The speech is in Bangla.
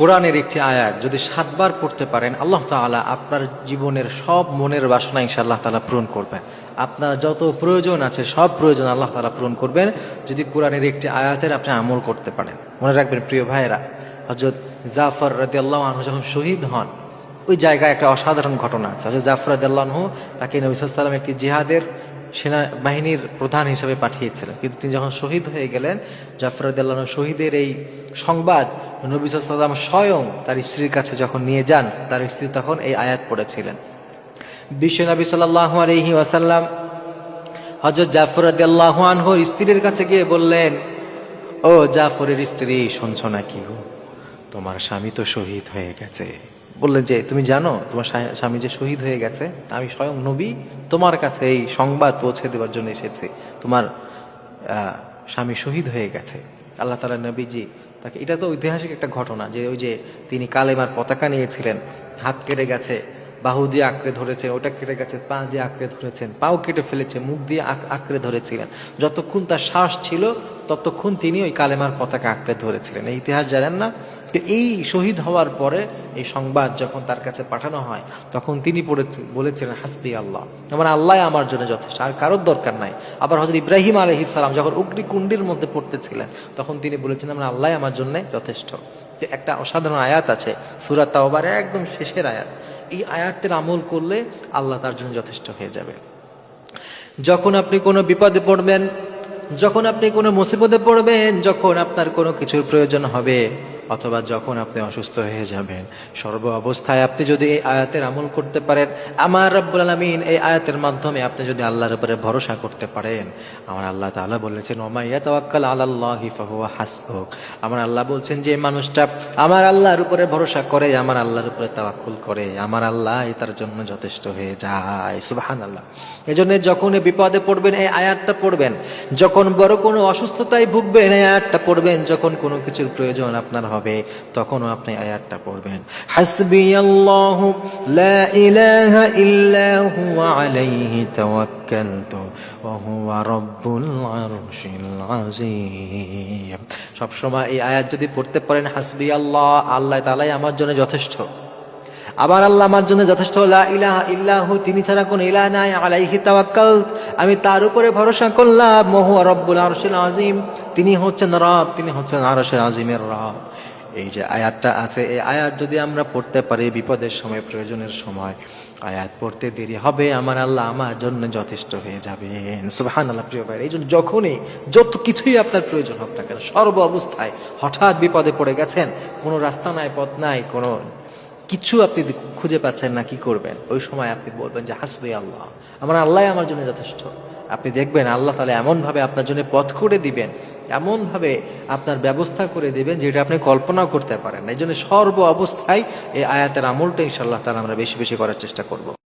কোরআনের একটি আয়াত, যদি সাতবার পড়তে পারেন, আল্লাহ তাআলা আপনার জীবনের সব মনের বাসনা ইনশাআল্লাহ তাআলা পূরণ করবেন। আপনার যত প্রয়োজন আছে, সব প্রয়োজন আল্লাহ তাআলা পূরণ করবেন, যদি কোরআনের একটি আয়াতের আপনি আমল করতে পারেন। মনে রাখবেন, প্রিয় ভাইয়েরা হজরত জাফর রাদি আল্লাহ যখন শহীদ হন, ওই জায়গায় একটা অসাধারণ ঘটনা আছে। হজরত জাফর রাদি আল্লাহ তাকে নবী সাল্লাম একটি জিহাদের সেনাবাহিনীর প্রধান হিসেবে পাঠিয়েছিলেন। কিন্তু তিনি যখন শহীদ হয়ে গেলেন, জাফর আদাল্লাহ শহীদের এই সংবাদ নবী সাল্লাম স্বয়ং তার স্ত্রীর কাছে যখন নিয়ে যান, তার স্ত্রী তখন এই আয়াত পড়েছিলেন। বিশ্ব নবী সাল্লাহ আলহি ওয়াসাল্লাম হজরত জাফর আনহর স্ত্রীর কাছে গিয়ে বললেন, ও জাফরের স্ত্রী, শুনছ না কি তোমার স্বামী তো শহীদ হয়ে গেছে। বললেন, যে, তুমি জানো তোমার স্বামী যে শহীদ হয়ে গেছে? আমি স্বয়ং নবী, তোমার কাছে এই সংবাদ পৌঁছে দেওয়ার জন্য এসেছি। তোমার স্বামী শহীদ হয়ে গেছে। আল্লাহ তালা নবীজি তাকে, এটা তো ঐতিহাসিক একটা ঘটনা যে ওই যে তিনি কালেমার পতাকা নিয়েছিলেন, হাত কেটে গেছে, বাহু দিয়ে আঁকড়ে ধরেছেন ওটা কেটে গেছে, পা দিয়ে আঁকড়ে ধরেছেন, পাও কেটে ফেলেছে, মুখ দিয়ে আঁক- আঁকড়ে ধরেছিলেন। যতক্ষণ তার শ্বাস ছিল ততক্ষণ তিনি ওই কালেমার পতাকা আঁকড়ে ধরেছিলেন। এই ইতিহাস জানেন না? তো এই শহীদ হওয়ার পরে এই সংবাদ যখন তার কাছে পাঠানো হয়, তখন তিনি বলেছিলেন হাসবি আল্লাহ। আমার আল্লাহ আমার জন্য যথেষ্ট, আর কারোর দরকার নাই। আবার হজরত ইব্রাহিম আলহিস সালাম যখন অগ্নিকুণ্ডির মধ্যে পড়তেছিলেন, তখন তিনি বলেছেন, আমার আল্লাহ আমার জন্য যথেষ্ট। যে একটা অসাধারণ আয়াত আছে সুরাত তাওবার একদম শেষের আয়াত। এই আয়াতের আমল করলে আল্লাহ তার জন্য যথেষ্ট হয়ে যাবে। যখন আপনি কোনো বিপদে পড়বেন যখন আপনি কোনো মুসিবতে পড়বেন যখন আপনার কোনো কিছুর প্রয়োজন হবে। অথবা যখন আপনি অসুস্থ হয়ে যাবেন, সর্ব অবস্থায় আপনি যদি এই আয়াতের আমল করতে পারেন, আমার রব্বুল আলমিন এই আয়াতের মাধ্যমে আপনি যদি আল্লাহর উপরে ভরসা করতে পারেন, আমার আল্লাহ তাআলা বলেছেন ওমাইয়া তাওয়াক্কাল আলাল্লাহি ফাহুয়া হাসবুক। আমার আল্লাহ বলছেন যে মানুষটা আমার আল্লাহর উপরে ভরসা করে, আমার আল্লাহর উপরে তাওয়াক্কুল করে, আমার আল্লাহ তার জন্য যথেষ্ট হয়ে যায়। সুবহানাল্লাহ। এজন্য যখন বিপদে পড়বেন, এই আয়াতটা পড়বেন। যখন বড় কোনো অসুস্থতায় ভুগবেন, এই আয়াতটা পড়বেন। যখন কোনো কিছুর প্রয়োজন আপনার হবে, তখনও আপনি আয়াতটা পড়বেন। হাসবি আল্লাহ আলাইহি এই আয়াত যদি পড়তে পারেন হাসবি আল্লাহ আল্লাহ তাআলাই আমার জন্য যথেষ্ট। আবার আল্লাহ আমার জন্য যথেষ্ট ইলাহা তিনি ছাড়া কোন ইলাহ নাই, আলাইহি তাওয়াক্কাল। আমি তার উপরে ভরসা করলাম মহু রব্বুল আরশিল আযীম তিনি হচ্ছেন রব, তিনি হচ্ছেন আরশের আজিমের রব। এই যে আয়াতটা আছে, এই আয়াত যদি আমরা পড়তে পারি, বিপদের সময়, প্রয়োজনের সময়, আয়াত পড়তে দেরি হবে, আমার আল্লাহ আমার জন্য যথেষ্ট হয়ে যাবেন। সুবহান আল্লাহ প্রিয় ভাই এই জন্য যখনই যত কিছুই আপনার প্রয়োজন হোক না কেন, সর্ব অবস্থায় হঠাৎ বিপদে পড়ে গেছেন, কোনো রাস্তা নাই, পথ নাই, কোনো কিছু আপনি খুঁজে পাচ্ছেন না, কি করবেন? ওই সময় আপনি বলবেন যে, হাসবি আল্লাহ। আমার আল্লাহ আমার জন্য যথেষ্ট। আপনি দেখবেন আল্লাহ তাহলে এমনভাবে আপনার জন্য পথ করে দিবেন, এমনভাবে আপনার ব্যবস্থা করে দেবেন যেটা আপনি কল্পনাও করতে পারেন এই জন্য সর্ব অবস্থায় এই আয়াতের আমলটা ইনশাল্লাহ তাহলে আমরা বেশি বেশি করার চেষ্টা করব।